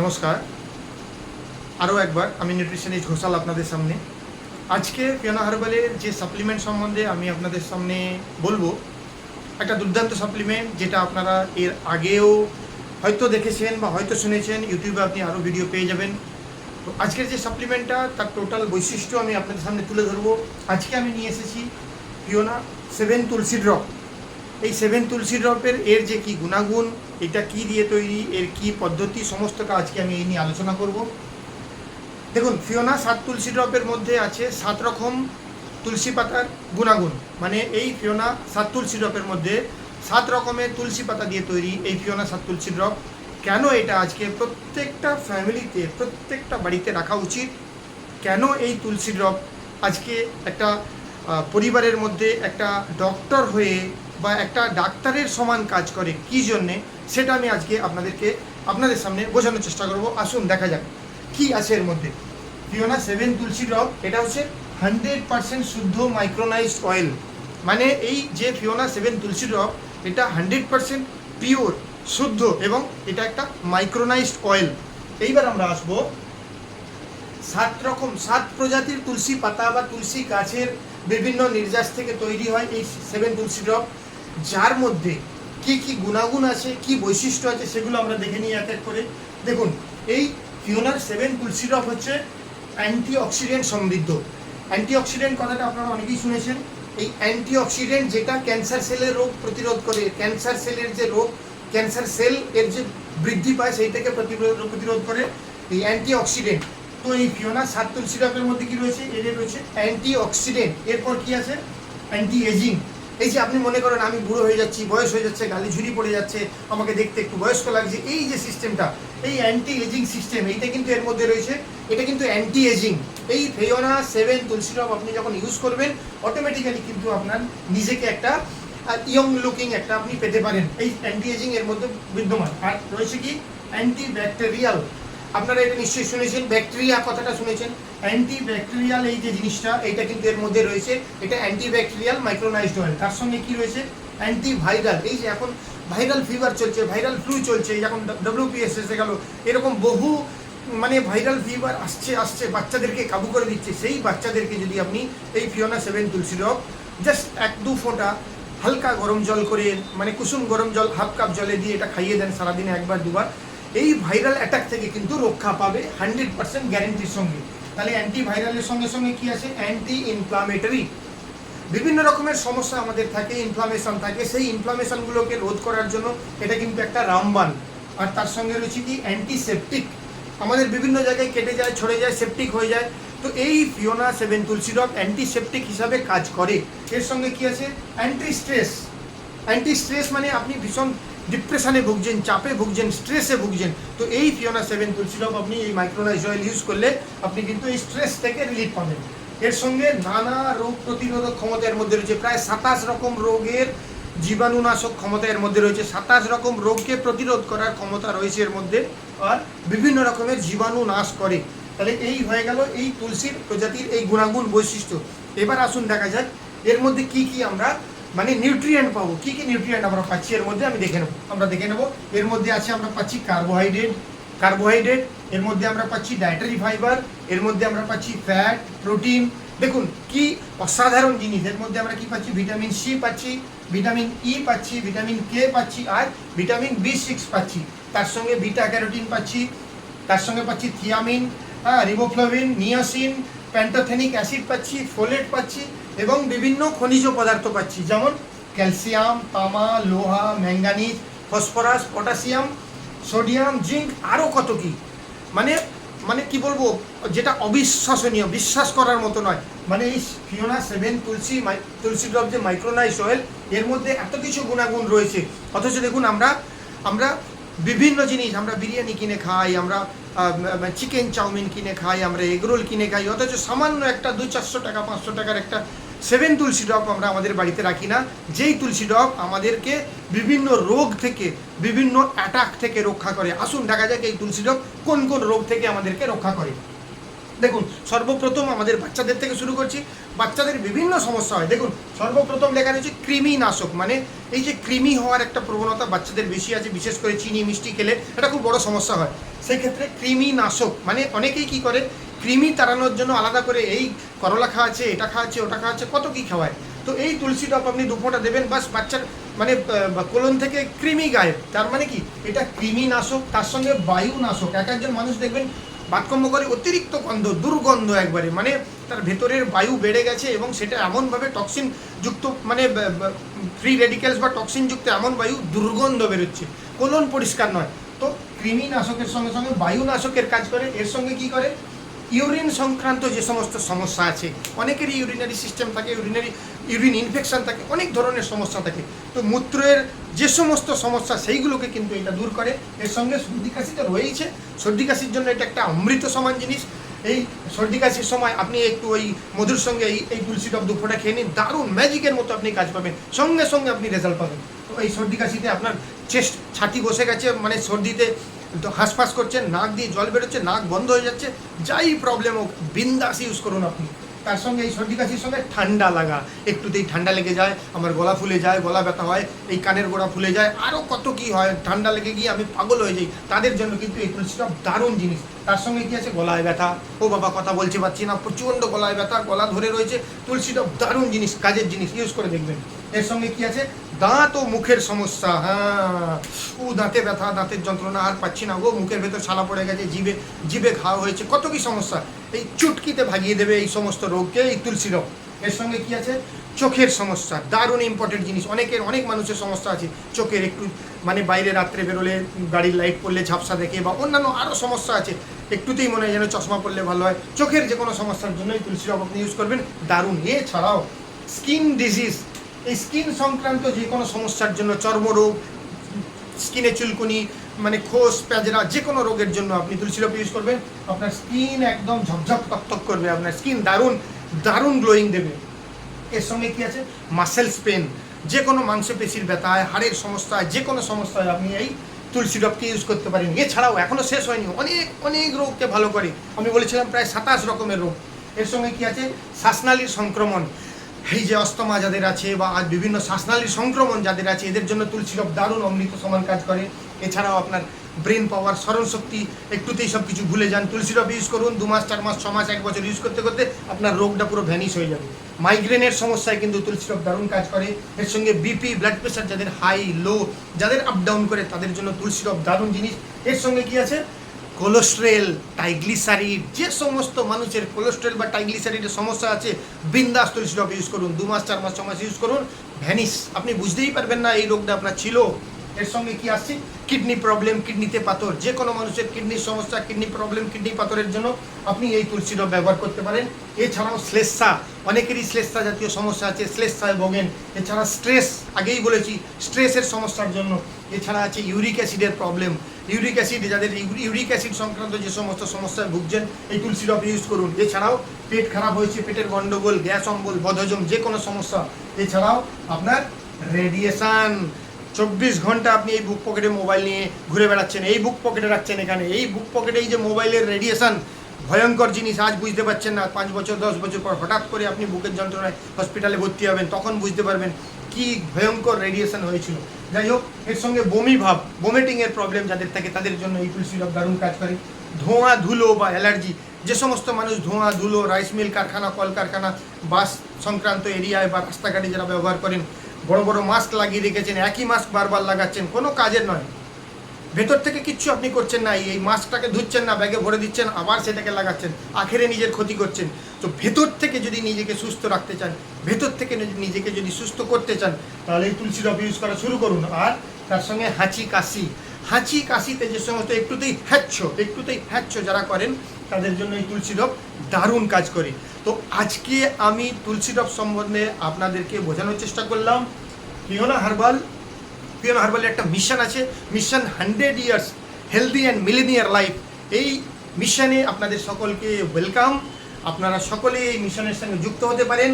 নমস্কার। আরও একবার, আমি নিউট্রিশনিস্ট ঘোষাল আপনাদের সামনে। আজকে পিয়ানা হার্বালের যে সাপ্লিমেন্ট সম্বন্ধে আমি আপনাদের সামনে বলব, একটা দুর্দান্ত সাপ্লিমেন্ট যেটা আপনারা এর আগেও হয়তো দেখেছেন বা হয়তো শুনেছেন, ইউটিউবে আপনি আরও ভিডিও পেয়ে যাবেন। তো আজকের যে সাপ্লিমেন্টটা তার টোটাল বৈশিষ্ট্য আমি আপনাদের সামনে তুলে ধরবো। আজকে আমি নিয়ে এসেছি পিওনা সেভেন তুলসী ড্রপ এই সেভেন তুলসী ড্রপের এর যে কি গুণাগুণ, এটা কি দিয়ে তৈরি, এর কি পদ্ধতি সমস্তটা আজকে আমি এই নিয়ে আলোচনা করব। দেখুন, ফিওনা সাত তুলসী ড্রপের মধ্যে আছে সাত রকম তুলসী পাতার গুণাগুণ। মানে এই ফিওনা সাত তুলসী ড্রপের মধ্যে সাত রকমের তুলসী পাতা দিয়ে তৈরি এই ফিওনা সাত তুলসী ড্রপ কেন এটা আজকে প্রত্যেকটা ফ্যামিলিতে, প্রত্যেকটা বাড়িতে রাখা উচিত? কেন এই তুলসী ড্রপ আজকে একটা পরিবারের মধ্যে একটা ডক্টর হয়ে বা একটা ডাক্তারের সমান কাজ করে কী জন্যে, সেটা আমি আজকে আপনাদেরকে আপনাদের সামনে বোঝানোর চেষ্টা করব। আসুন, দেখা যাক কি আছে এর মধ্যে। ফিওনা সেভেন তুলসী ড্রপ এটা হচ্ছে হান্ড্রেড পার্সেন্ট শুদ্ধ মাইক্রোনাইজড অয়েল। মানে এই যে ফিওনা সেভেন তুলসী ড্রপ এটা হান্ড্রেড পার্সেন্ট পিওর, শুদ্ধ এবং এটা একটা মাইক্রোনাইজড অয়েল। এইবার আমরা আসব সাত রকম, সাত প্রজাতির তুলসী পাতা বা তুলসী গাছের বিভিন্ন নির্যাস থেকে তৈরি হয় এই সেভেন তুলসী ড্রপ যার মধ্যে কি কি গুণাগুণ আছে, কি বৈশিষ্ট্য আছে, সেগুলো আমরা দেখে নিই এক এক করে। দেখুন, এই ফিওনার সেভেন তুলসী ড্রপ হচ্ছে অ্যান্টি অক্সিডেন্ট সমৃদ্ধ। অ্যান্টি অক্সিডেন্ট কথাটা আপনারা অনেকেই শুনেছেন। এই অ্যান্টি অক্সিডেন্ট যেটা ক্যান্সার সেলের রোগ প্রতিরোধ করে ক্যান্সার সেলের যে রোগ ক্যান্সার সেল এর যে বৃদ্ধি পায় সেই থেকে প্রতিরোধ করে এই অ্যান্টি অক্সিডেন্ট তো এই ফিওনা সাত তুলসী ড্রপের মধ্যে কি রয়েছে? এর রয়েছে অ্যান্টি অক্সিডেন্ট এরপর কি আছে? অ্যান্টি এজিং এই যে আপনি মনে করেন আমি বুড়ো হয়ে যাচ্ছি, বয়স হয়ে যাচ্ছে, গালি ঝুরি পড়ে যাচ্ছে, আমাকে দেখতে একটু বয়স্ক লাগছে, এই যে সিস্টেমটা এই অ্যান্টি এজিং সিস্টেম এইটা কিন্তু এর মধ্যে রয়েছে, এটা কিন্তু অ্যান্টি এজিং এই ফেয়োনা সেভেন তুলসী রব আপনি যখন ইউজ করবেন অটোমেটিক্যালি কিন্তু আপনার নিজেকে একটা ইয়ং লুকিং একটা আপনি পেতে পারেন। এই অ্যান্টি এজিং এর মধ্যে বিদ্যমান। আর রয়েছে কি? অ্যান্টি ব্যাকটেরিয়াল আপনারা এটা নিশ্চয়ই শুনেছেন ব্যাকটেরিয়া কথাটা শুনেছেন। অ্যান্টি ব্যাকটেরিয়াল এই যে জিনিসটা এটা কিন্তু এর মধ্যে রয়েছে। এটা অ্যান্টি ব্যাকটেরিয়াল মাইক্রোনাইজড অয়েল তার সঙ্গে কি রয়েছে? অ্যান্টি ভাইরাল এই যে এখন ভাইরাল ফিভার চলছে ভাইরাল ফ্লু চলছে যখন ডব্লিউপিএস এসে গেল, এরকম বহু মানে ভাইরাল ফিভার আসছে আসছে, বাচ্চাদেরকে কাবু করে দিচ্ছে। সেই বাচ্চাদেরকে যদি আপনি এই Fiona seven tulsi drop just এক দু ফোঁটা হালকা গরম জল করে মানে কুসুম গরম জল হাফ কাপ জলে দিয়ে এটা খাইয়ে দেন সারাদিনে একবার, দুবার। এই ভাইরাল অ্যাটাক থেকে কিন্তু রক্ষা পাবে হান্ড্রেড পার্সেন্ট গ্যারেন্টির সঙ্গে। তাহলে অ্যান্টি ভাইরালের সঙ্গে সঙ্গে কি আছে? অ্যান্টি ইনফ্লামেটরি বিভিন্ন রকমের সমস্যা আমাদের থাকে ইনফ্লামেশন থাকে। সেই ইনফ্লামেশনগুলোকে রোধ করার জন্য এটা কিন্তু একটা রামবান। আর তার সঙ্গে রয়েছে কি? অ্যান্টিসেপটিক আমাদের বিভিন্ন জায়গায় কেটে যায়, ছড়ে যায় সেপটিক হয়ে যায়। তো এই Fiona seven tulsi drop antiseptic হিসাবে কাজ করে। এর সঙ্গে কি আছে? অ্যান্টি স্ট্রেস অ্যান্টি স্ট্রেস মানে আপনি ভীষণ ডিপ্রেশনে ভুগছেন, চাপে ভুগছেন স্ট্রেসে ভুগছেন। তো এই ফিওনা সেভেন তুলসী ড্রপ আপনি এই মাইক্রোনাইজ অয়েল ইউজ করলে আপনি কিন্তু এই স্ট্রেস থেকে রিলিফ পাবেন। এর সঙ্গে নানা রোগ প্রতিরোধক ক্ষমতা এর মধ্যে রয়েছে। প্রায় সাতাশ রকম রোগের জীবাণুনাশক ক্ষমতা এর মধ্যে রয়েছে। সাতাশ রকম রোগকে প্রতিরোধ করার ক্ষমতা রয়েছে এর মধ্যে আর বিভিন্ন রকমের জীবাণু নাশ করে। তাহলে এই হয়ে গেল এই তুলসীর প্রজাতির এই গুণাগুণ বৈশিষ্ট্য। এবার আসুন দেখা যাক এর মধ্যে কি কি আমরা মানে নিউট্রিয়েন্ট পাবো। কি কি নিউট্রিয়েন্ট আমরা পাচ্ছি এর মধ্যে আমি দেখে নেব। আমরা দেখে নেব, এর মধ্যে আছে আমরা পাচ্ছি কার্বোহাইড্রেট কার্বোহাইড্রেট এর মধ্যে আমরা পাচ্ছি ডায়েটারি ফাইবার এর মধ্যে আমরা পাচ্ছি ফ্যাট প্রোটিন দেখুন, কি অসাধারণ জিনিস। এর মধ্যে আমরা কি পাচ্ছি? ভিটামিন সি পাচ্ছি ভিটামিন ই পাচ্ছি ভিটামিন কে পাচ্ছি, আর ভিটামিন বি সিক্স পাচ্ছি। তার সঙ্গে বিটা ক্যারোটিন পাচ্ছি, তার সঙ্গে পাচ্ছি থিয়ামিন হ্যাঁ রিবোফ্লাভিন নিয়াসিন প্যান্টোথেনিক অ্যাসিড পাচ্ছি ফোলেট পাচ্ছি এবং বিভিন্ন খনিজ পদার্থ পাচ্ছি, যেমন ক্যালসিয়াম, তামা, লোহা manganese phosphorus, potassium, sodium, zinc আরও কত কি। মানে মানে কি বলব, যেটা অবিশ্বাসনীয়, বিশ্বাস করার মতো নয়। মানে এই Fiona, seven, Tulsi Tulsi drop যে মাইক্রোনাইস অয়েল, এর মধ্যে এত কিছু গুণাগুণ রয়েছে। অথচ দেখুন, আমরা আমরা বিভিন্ন জিনিস, আমরা বিরিয়ানি কিনে খাই, আমরা চিকেন চাউমিন কিনে খাই, আমরা এগরোল কিনে খাই, অথচ সামান্য একটা দু চারশো টাকা, পাঁচশো টাকার একটা সেভেন তুলসী ড্রপ আমরা আমাদের বাড়িতে রাখি না। যেই তুলসী ড্রপ আমাদেরকে বিভিন্ন রোগ থেকে, বিভিন্ন অ্যাটাক থেকে রক্ষা করে। আসুন দেখা যাক এই তুলসী ড্রপ কোন কোন রোগ থেকে আমাদেরকে রক্ষা করে। দেখুন, সর্বপ্রথম আমাদের বাচ্চাদের থেকে শুরু করছি। বাচ্চাদের বিভিন্ন সমস্যা হয়। দেখুন, সর্বপ্রথম লেখা রয়েছে কৃমি নাশক মানে এই যে কৃমি হওয়ার একটা প্রবণতা বাচ্চাদের বেশি আছে, বিশেষ করে চিনি, মিষ্টি খেলে, এটা খুব বড় সমস্যা হয়। সেই ক্ষেত্রে কৃমি নাশক মানে অনেকেই কি করে কৃমি তাড়ানোর জন্য আলাদা করে এই করলা খাওয়াচ্ছে, এটা খাওয়াচ্ছে, ওটা খাওয়াচ্ছে, কত কি খাওয়ায়? তো এই তুলসী টপ আপনি দুপোটা দেবেন, বাস বাচ্চার মানে কোলন থেকে কৃমি গায়েব। তার মানে কি? এটা কৃমি নাশক তার সঙ্গে বায়ু নাশক এক একজন মানুষ দেখবেন বাতকম্য করে অতিরিক্ত গন্ধ, দুর্গন্ধ একবারে। মানে তার ভেতরের বায়ু বেড়ে গেছে এবং সেটা এমনভাবে টক্সিন যুক্ত মানে ফ্রি রেডিক্যালস বা টক্সিন যুক্ত এমন বায়ু দুর্গন্ধ বেরোচ্ছে। কোলন পরিষ্কার নয়। তো কৃমি নাশকের সঙ্গে সঙ্গে বায়ু নাশকের কাজ করে। এর সঙ্গে কি করে? ইউরিন সংক্রান্ত যে সমস্ত সমস্যা আছে, অনেকেরই ইউরিনারি সিস্টেম থাকে ইউরিনারি ইউরিন ইনফেকশন থাকে, অনেক ধরনের সমস্যা থাকে। তো মূত্রের যে সমস্ত সমস্যা, সেইগুলোকে কিন্তু এটা দূর করে। এর সঙ্গে সর্দি কাশি তো রয়েইছে। সর্দি কাশির জন্য এটা একটা অমৃত সমান জিনিস। এই সর্দি কাশির সময় আপনি একটু ওই মধুর সঙ্গে এই এই তুলসী টপ দুফোটা খেয়ে নিন। দারুণ ম্যাজিকের মতো আপনি কাজ পাবেন। সঙ্গে সঙ্গে আপনি রেজাল্ট পাবেন। তো এই সর্দি কাশিতে আপনার চেস্ট ছাতি বসে গেছে মানে সর্দিতে হাঁসফাঁস করছেন নাক দিয়ে জল বেরোচ্ছে, নাক বন্ধ হয়ে যাচ্ছে, যাই প্রবলেম হোক, বিন্দাস ইউজ করুন আপনি। তার সঙ্গে এই সর্দি কাশির সঙ্গে ঠান্ডা লাগা। একটুতেই ঠান্ডা লেগে যায়, আমার গলা ফুলে যায়, গলা ব্যথা হয়, এই কানের গোড়া ফুলে যায় আরও কত কি হয়, ঠান্ডা লেগে গিয়ে আমি পাগল হয়ে যাই। তাদের জন্য কিন্তু এই তুলসীটা দারুণ জিনিস। তার সঙ্গে কি আছে? গলায় ব্যথা। ও বাবা, কথা বলতে পারছি না, প্রচণ্ড গলায় ব্যথা, গলা ধরে রয়েছে। তুলসীটা দারুণ জিনিস, কাজের জিনিস ইউজ করে দেখবেন। এর সঙ্গে কি আছে? দাঁত ও মুখের সমস্যা হ্যাঁ। ও দাঁতে ব্যথা, দাঁতের যন্ত্রণা আর পাচ্ছি না গো। মুখের ভেতর ছালা পড়ে গেছে, জিভে জিভে খাওয়া হয়েছে। কত কি সমস্যা? এই চুটকিতে ভাগিয়ে দেবে এই সমস্ত রোগকে, এই তুলসী রোগ এর সঙ্গে কি আছে? চোখের সমস্যা, দারুণ ইম্পর্টেন্ট জিনিস। অনেকের, অনেক মানুষের সমস্যা আছে। চোখের একটু মানে বাইরে রাত্রে বেরোলে, গাড়ির লাইট পড়লে ঝাপসা দেখে বা অন্যান্য আরও সমস্যা আছে। একটুতেই মনে হয় যেন চশমা পড়লে ভালো হয়। চোখের যে কোনো সমস্যার জন্যই তুলসী রব আপনি ইউজ করবেন। দারুণ। এছাড়াও স্কিন ডিজিজ স্কিন সংক্রান্ত যে কোনো সমস্যার জন্য চর্মরোগ, স্কিনে চুলকুনি মানে খোস, প্যাজরা, যে কোনো রোগের জন্য আপনি তুলসী রব ইউজ করবেন। আপনার স্কিন একদম ঝকঝক তকতক করবে, আপনার স্কিন দারুণ দারুণ গ্লোয়িং দেবে। এর সঙ্গে কি আছে? মাসেলস পেন যে কোনো মাংসপেশির ব্যথায়, হাড়ের সমস্যায়, যে কোনো সমস্যায় আপনি এই তুলসী ডবকে ইউজ করতে পারেন। এছাড়াও এখনও শেষ হয়নি, অনেক অনেক রোগকে ভালো করে। আমি বলেছিলাম প্রায় সাতাশ রকমের রোগ। এর সঙ্গে কি আছে? শ্বাসনালীর সংক্রমণ। এই যে অস্তমা যাদের আছে বা আজ বিভিন্ন শ্বাসনালীর সংক্রমণ যাদের আছে, এদের জন্য তুলসী ডব দারুণ অমৃত সমান কাজ করে। এছাড়াও আপনার ব্রেন পাওয়ার স্মরণ শক্তি, একটুতেই সব কিছু ভুলে যান। তুলসী ডব ইউজ করুন, দু মাস, চার মাস, ছ মাস, এক বছর ইউজ করতে করতে আপনার রোগটা পুরো ভ্যানিশ হয়ে যাবে। মাইগ্রেনের সমস্যায় কিন্তু তুলসী ডব দারুণ কাজ করে। এর সঙ্গে বিপি ব্লাড প্রেশার যাদের হাই লো যাদের আপ ডাউন করে, তাদের জন্য তুলসী ডব দারুণ জিনিস। এর সঙ্গে কি আছে? কোলেস্ট্রেল টাইগ্লিসারিড যে সমস্ত মানুষের কোলেস্ট্রেল বা টাইগ্লিসারিডের সমস্যা আছে, বিন্দাস তুলসী ড্রপ ইউজ করুন। দু মাস, চার মাস, ছ মাস ইউজ করুন। ভ্যানিস আপনি বুঝতেই পারবেন না এই রোগটা আপনার ছিল। এর সঙ্গে কি আসছে? কিডনি প্রবলেম কিডনিতে পাথর। যে কোনো মানুষের কিডনির সমস্যা, কিডনি প্রবলেম কিডনি পাথরের জন্য আপনি এই তুলসী ডব ব্যবহার করতে পারেন। এছাড়াও শ্লেষা অনেকেরই শ্লেষা জাতীয় সমস্যা আছে শ্লেষায় ভোগেন। এছাড়া স্ট্রেস আগেই বলেছি স্ট্রেসের সমস্যার জন্য। এছাড়া আছে ইউরিক অ্যাসিডের প্রবলেম ইউরিক অ্যাসিড যাদের ইউরি- ইউরিক অ্যাসিড সংক্রান্ত যে সমস্ত সমস্যায় ভুগছেন, এই তুলসী ডব ইউজ করুন। এছাড়াও পেট খারাপ হয়েছে, পেটের গন্ডগোল, গ্যাস, অম্বল, বদহজম, যে কোনো সমস্যা। এছাড়াও আপনার রেডিয়েশন চব্বিশ ঘণ্টা আপনি এই বুক পকেটে মোবাইল নিয়ে ঘুরে বেড়াচ্ছেন, এই বুক পকেটে রাখছেন এখানে, এই বুক পকেটে এই যে মোবাইলের রেডিয়েশন ভয়ঙ্কর জিনিস আজ বুঝতে পারছেন না, পাঁচ বছর, দশ বছর পর হঠাৎ করে আপনি বুকের যন্ত্রণায় হসপিটালে ভর্তি হবেন, তখন বুঝতে পারবেন কি ভয়ঙ্কর রেডিয়েশন হয়েছিল। যাই হোক, এর সঙ্গে বমি ভাব ভোমিটিংয়ের প্রবলেম যাদের থাকে, তাদের জন্য এই তুলসী রব দারুণ কাজ করে। ধোঁয়া, ধুলো বা অ্যালার্জি যে সমস্ত মানুষ ধোঁয়া, ধুলো রাইস মিল কারখানা, কলকারখানা, বাস সংক্রান্ত এরিয়ায় বা রাস্তাঘাটে যারা ব্যবহার করেন বড় বড় মাস্ক লাগিয়ে রেখেছেন, একই মাস্ক বারবার লাগাচ্ছেন, কোনো কাজের নয়। ভেতর থেকে কিচ্ছু আপনি করছেন না, এই মাস্কটাকে ধুচ্ছেন না, ব্যাগে ভরে দিচ্ছেন, আবার সেটাকে লাগাচ্ছেন, আখেরে নিজের ক্ষতি করছেন। তো ভেতর থেকে যদি নিজেকে সুস্থ রাখতে চান, ভেতর থেকে নিজেকে যদি সুস্থ করতে চান, তাহলে এই তুলসী রব ইউজ করা শুরু করুন। আর তার সঙ্গে হাঁচি কাশি। হাঁচি কাশিতে যে সমস্ত একটুতেই হ্যাচ্ছ একটুতেই হ্যাচ্ছ যারা করেন তাদের জন্য এই তুলসী রব দারুণ কাজ করে। তো আজকে আমি তুলসী রব সম্বন্ধে আপনাদেরকে বোঝানোর চেষ্টা করলাম। পিওনা হার্বাল, পিওনা হার্বালের একটা মিশন আছে, mission hundred years healthy and millionaire life. এই মিশনে আপনাদের সকলকে ওয়েলকাম। আপনারা সকলে এই মিশনের সঙ্গে যুক্ত হতে পারেন।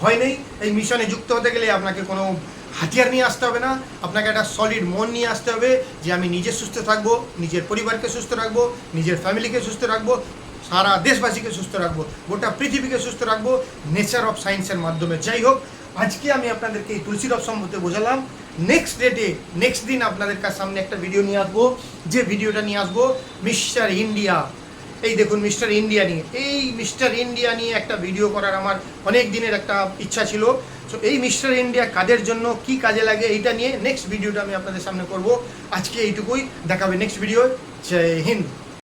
ভয় নেই, এই মিশনে যুক্ত হতে গেলে আপনাকে কোনো হাতিয়ার নিয়ে আসতে হবে না। আপনাকে একটা সলিড মন নিয়ে আসতে হবে যে আমি নিজে সুস্থ থাকব, নিজের পরিবারকে সুস্থ রাখব, নিজের ফ্যামিলিকে সুস্থ রাখব, সারা দেশবাসীকে সুস্থ রাখব, গোটা পৃথিবীকে সুস্থ রাখব নেচার অফ সায়েন্সের মাধ্যমে। যাই হোক, আজকে আমি আপনাদেরকে এই তুলসী রব সম্বন্ধে বোঝালাম। নেক্সট ডেটে নেক্সট দিন আপনাদের কাছে সামনে একটা ভিডিও নিয়ে আসব। যে ভিডিওটা নিয়ে আসব, মিস্টার ইন্ডিয়া। এই দেখুন মিস্টার ইন্ডিয়া নিয়ে। এই মিস্টার ইন্ডিয়া নিয়ে একটা ভিডিও করার আমার অনেক দিনের একটা ইচ্ছা ছিল। সো এই মিস্টার ইন্ডিয়া কাদের জন্য, কি কাজে লাগে, এইটা নিয়ে নেক্সট ভিডিওটা আমি আপনাদের সামনে করব। আজকে এইটুকুই, দেখাবে নেক্সট ভিডিও জয় হিন্দ।